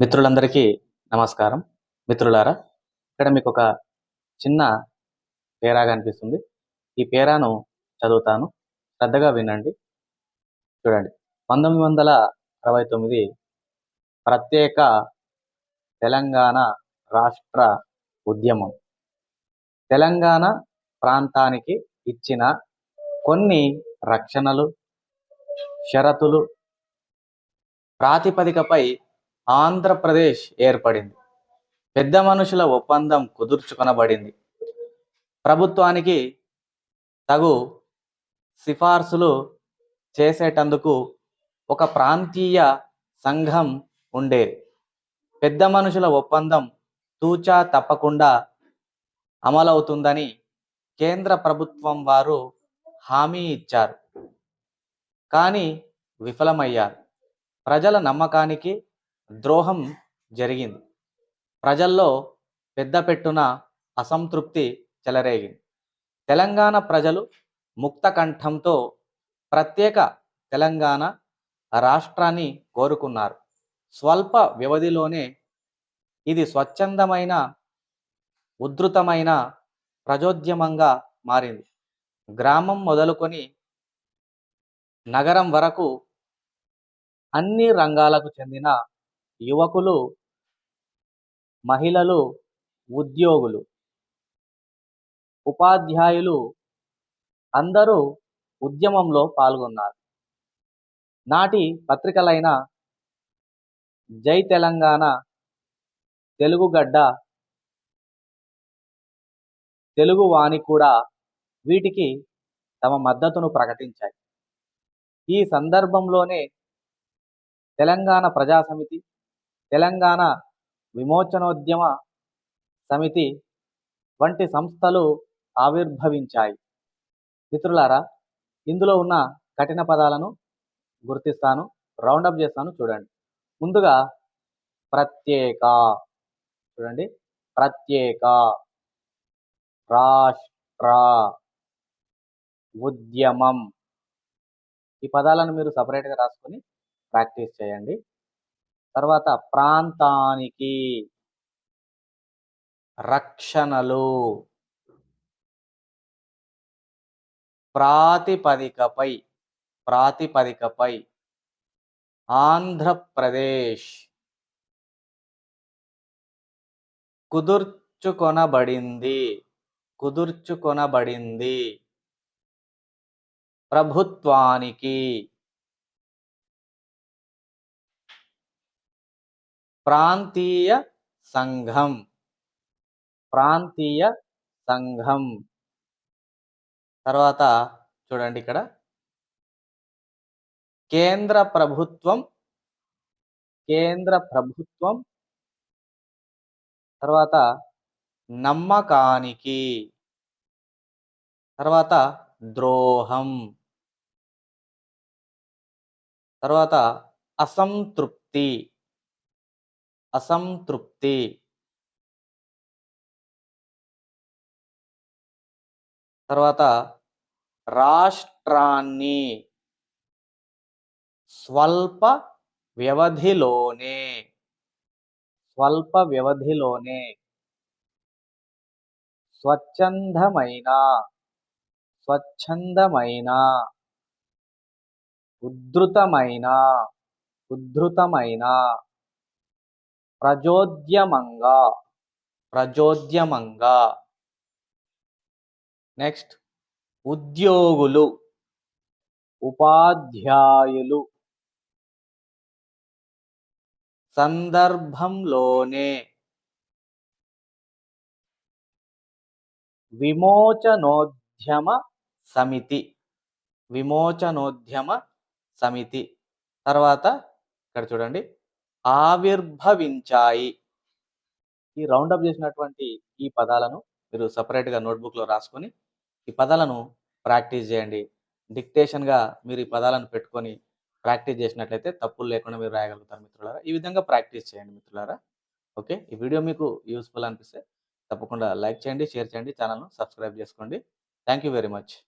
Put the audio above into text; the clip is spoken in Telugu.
మిత్రులందరికీ నమస్కారం. మిత్రులారా ఇక్కడ మీకు ఒక చిన్న పేరా కనిపిస్తుంది ఈ పేరాను చదువుతాను. శ్రద్ధగా వినండి. చూడండి. పంతొమ్మిది వందల అరవై తొమ్మిది ప్రత్యేక తెలంగాణ రాష్ట్ర ఉద్యమం. తెలంగాణ ప్రాంతానికి ఇచ్చిన కొన్ని రక్షణలు షరతులు ప్రాతిపదికపై ఆంధ్రప్రదేశ్ ఏర్పడింది. పెద్ద మనుషుల ఒప్పందం కుదుర్చుకొనబడింది. ప్రభుత్వానికి తగు సిఫార్సులు చేసేటందుకు ఒక ప్రాంతీయ సంఘం ఉండేది పెద్ద మనుషుల ఒప్పందం తూచా తప్పకుండా అమలవుతుందని కేంద్ర ప్రభుత్వం వారు హామీ ఇచ్చారు. కానీ విఫలమయ్యారు. ప్రజల నమ్మకానికి ద్రోహం జరిగింది. ప్రజల్లో పెద్ద పెట్టున అసంతృప్తి చెలరేగింది. తెలంగాణ ప్రజలు ముక్త కంఠంతో ప్రత్యేక తెలంగాణ రాష్ట్రాన్ని కోరుకున్నారు. స్వల్ప వ్యవధిలోనే ఇది స్వచ్ఛందమైన ఉధృతమైన ప్రజోద్యమంగా మారింది. గ్రామం మొదలుకొని నగరం వరకు అన్ని రంగాలకు చెందిన యువకులు మహిళలు ఉద్యోగులు ఉపాధ్యాయులు అందరూ ఉద్యమంలో పాల్గొన్నారు. నాటి పత్రికలైన జై తెలంగాణ తెలుగుగడ్డ తెలుగు వాణి కూడా వీటికి తమ మద్దతును ప్రకటించాయి. ఈ సందర్భంలోనే తెలంగాణ ప్రజాసమితి తెలంగాణ విమోచనోద్యమ సమితి వంటి సంస్థలు ఆవిర్భవించాయి. మిత్రులారా ఇందులో ఉన్న కఠిన పదాలను గుర్తిస్తాను రౌండప్ చేస్తాను చూడండి. ముందుగా ప్రత్యేక చూడండి. ప్రత్యేక రాష్ట్ర ఉద్యమం. ఈ పదాలను మీరు సపరేట్గా రాసుకొని ప్రాక్టీస్ చేయండి. తర్వాత ప్రాంతానికి రక్షణలు. ప్రాతిపదికపై ప్రాతిపదికపై ఆంధ్రప్రదేశ్ కుదుర్చుకొనబడింది కుదుర్చుకొనబడింది ప్రభుత్వానికి ప్రాంతీయ సంఘం. ప్రాంతీయ సంఘం. తర్వాత చూడండి ఇక్కడ. కేంద్ర ప్రభుత్వం. కేంద్ర ప్రభుత్వం. తర్వాత నమ్మకానికి. తర్వాత ద్రోహం. తర్వాత అసంతృప్తి. అసంతృప్తి. తర్వాత రాష్ట్రాన్ని స్వల్ప వ్యవధిలోనే స్వల్ప వ్యవధిలోనే స్వచ్ఛందమైన స్వచ్ఛందమైన ఉద్ధృతమైన ఉద్ధృతమైన ప్రజోద్యమంగా. ప్రజోద్యమంగా. నెక్స్ట్ ఉద్యోగులు. ఉపాధ్యాయులు. సందర్భంలోనే. విమోచనోద్యమ సమితి. విమోచనోద్యమ సమితి. తర్వాత ఇక్కడ చూడండి. ఆవిర్భవించాయి. ఈ రౌండప్ చేసినటువంటి ఈ పదాలను మీరు సపరేట్గా నోట్బుక్లో రాసుకొని ఈ పదాలను ప్రాక్టీస్ చేయండి. డిక్టేషన్గా మీరు ఈ పదాలను పెట్టుకొని ప్రాక్టీస్ చేసినట్లయితే తప్పులు లేకుండా మీరు రాయగలుగుతారు మిత్రులారా. ఈ విధంగా ప్రాక్టీస్ చేయండి మిత్రులారా. ఓకే? ఈ వీడియో మీకు యూస్ఫుల్ అనిపిస్తే తప్పకుండా లైక్ చేయండి షేర్ చేయండి ఛానల్ను సబ్స్క్రైబ్ చేసుకోండి. Thank you very much